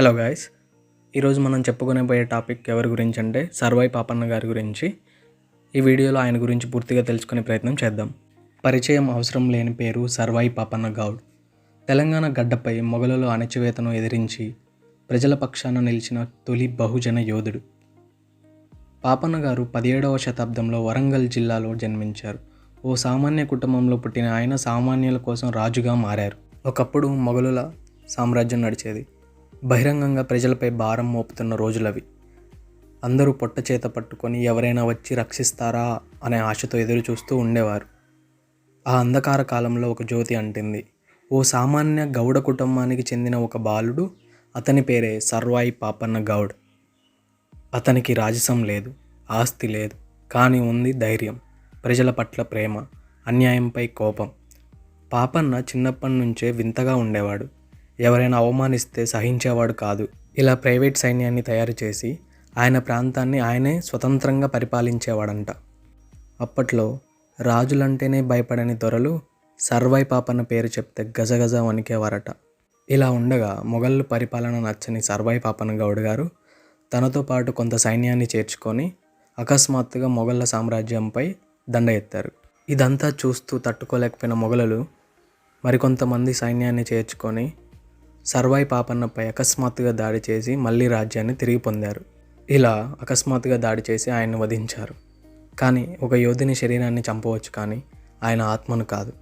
Hello guys ఈరోజు మనం చెప్పుకునే పోయే టాపిక్ ఎవరి గురించి అంటే సర్వై పాపన్న గారి గురించి. ఈ వీడియోలో ఆయన గురించి పూర్తిగా తెలుసుకునే ప్రయత్నం చేద్దాం. పరిచయం అవసరం లేని పేరు సర్వై పాపన్న గౌడ్. తెలంగాణ గడ్డపై మొఘలుల అణచివేతను ఎదిరించి ప్రజల పక్షాన నిలిచిన తొలి బహుజన యోధుడు. పాపన్న గారు పదిహేడవ శతాబ్దంలో వరంగల్ జిల్లాలో జన్మించారు. ఓ సామాన్య కుటుంబంలో పుట్టిన ఆయన సామాన్యుల కోసం రాజుగా మారారు. ఒకప్పుడు మొఘలుల సామ్రాజ్యం నడిచేది. బహిరంగంగా ప్రజలపై భారం మోపుతున్న రోజులవి. అందరూ పొట్ట చేత పట్టుకొని ఎవరైనా వచ్చి రక్షిస్తారా అనే ఆశతో ఎదురు చూస్తూ ఉండేవారు. ఆ అంధకార కాలంలో ఒక జ్యోతి అంటింది. ఓ సామాన్య గౌడ కుటుంబానికి చెందిన ఒక బాలుడు అతని పేరే సర్వాయి పాపన్న గౌడ్. అతనికి రాజసం లేదు ఆస్తి లేదు కానీ ఉంది ధైర్యం ప్రజల పట్ల ప్రేమ అన్యాయంపై కోపం. పాపన్న చిన్నప్పటి నుంచే వింతగా ఉండేవాడు. ఎవరైనా అవమానిస్తే సహించేవాడు కాదు. ఇలా ప్రైవేట్ సైన్యాన్ని తయారు చేసి ఆయన ప్రాంతాన్ని ఆయనే స్వతంత్రంగా పరిపాలించేవాడంట. అప్పట్లో రాజులంటేనే భయపడని దొరలు సర్వై పాపన్న పేరు చెప్తే గజగజ వణికేవారట. ఇలా ఉండగా మొఘళ్ళు పరిపాలన నచ్చని సర్వైపాపన్న గౌడ్ గారు తనతో పాటు కొంత సైన్యాన్ని చేర్చుకొని అకస్మాత్తుగా మొఘళ్ళ సామ్రాజ్యంపై దండ ఎత్తారు. ఇదంతా చూస్తూ తట్టుకోలేకపోయిన మొఘలులు మరికొంతమంది సైన్యాన్ని చేర్చుకొని సర్వాయి పాపన్నపై అకస్మాత్తుగా దాడి చేసి మళ్ళీ రాజ్యాన్ని తిరిగి పొందారు. ఇలా అకస్మాత్తుగా దాడి చేసి ఆయన్ని వధించారు. కానీ ఒక యోధుని శరీరాన్ని చంపవచ్చు కానీ ఆయన ఆత్మను కాదు.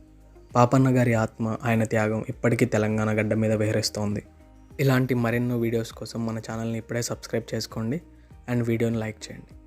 పాపన్న గారి ఆత్మ ఆయన త్యాగం ఇప్పటికీ తెలంగాణ గడ్డ మీద విహరిస్తోంది. ఇలాంటి మరెన్నో వీడియోస్ కోసం మన ఛానల్ని ఇప్పుడే సబ్స్క్రైబ్ చేసుకోండి అండ్ వీడియోని లైక్ చేయండి.